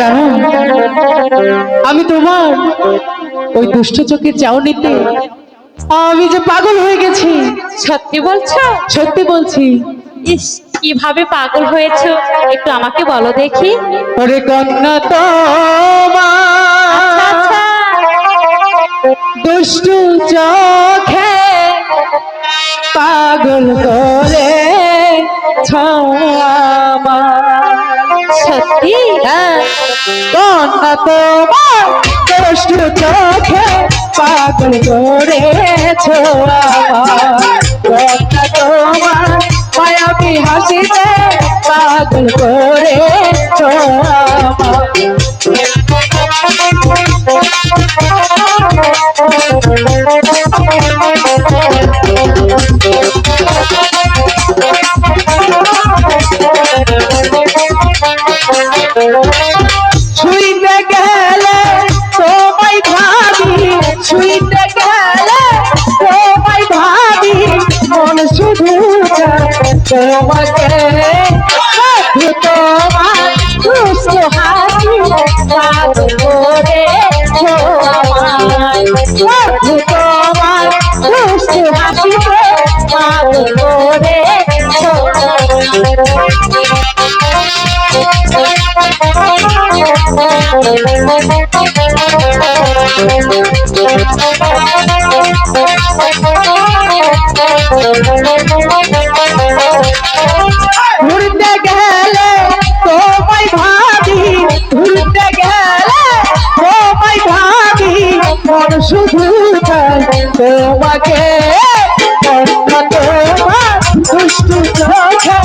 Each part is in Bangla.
জানো? আমি তোমার ওই দুষ্ট চোখের চাউনিতে আমি যে পাগল হয়ে গেছি। সত্যি বলছো? সত্যি বলছি। ইস কীভাবে পাগল হয়েছো? একটু আমাকে বলো দেখি। ওরে কন্যা তোমার আচ্ছা দুষ্টু চোখে পাগল করে সত্যি? কন্যা তোমার কষ্ট চোখে পাগল করেছ কন্যা তোমার মায়াবী হাসিতে পাগল করেছ আমার? শুইতে গেলে তোমায় ভাবি মন শুধু চায় তোমাকে শুধু তোমার দুষ্ট হাসি পাগল করে শুধু তোমার দুষ্ট হাসিতে পাগল করে ঘুরতে দুষ্টু চোখে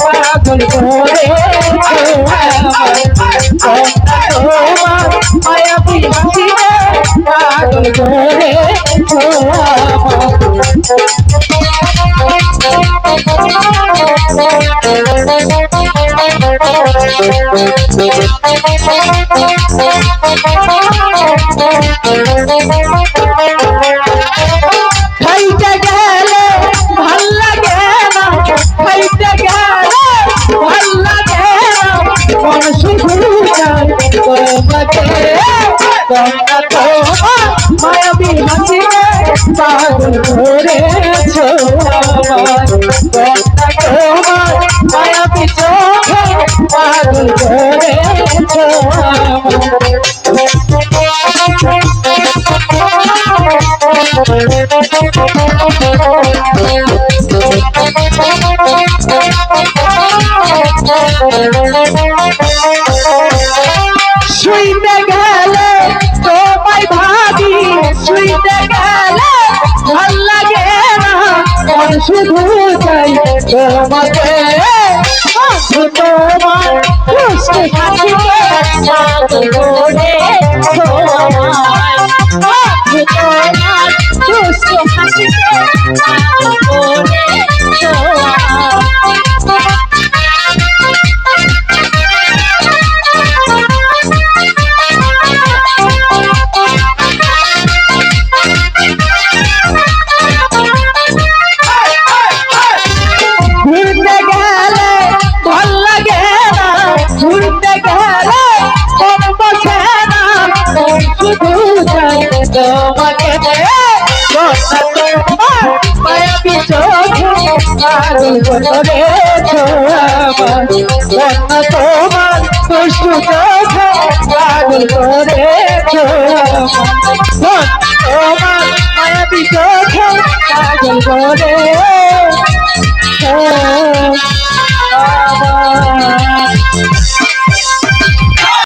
পাগল করে তোমার মায়াবী হাসিতে পাগল করে মায়াবী হাসিতে পাগল করেছ মায়াবী চোখে পাগল করেছ শুধু চাই তোমাকে শুধু তোমার দুষ্ট হাসিতে পাগল করে তোমার শুধু তোমার দুষ্ট তোমার মায়াবী চোখে পাগল করেছ আমার কথা তোমার দুষ্টু চোখে পাগল করেছ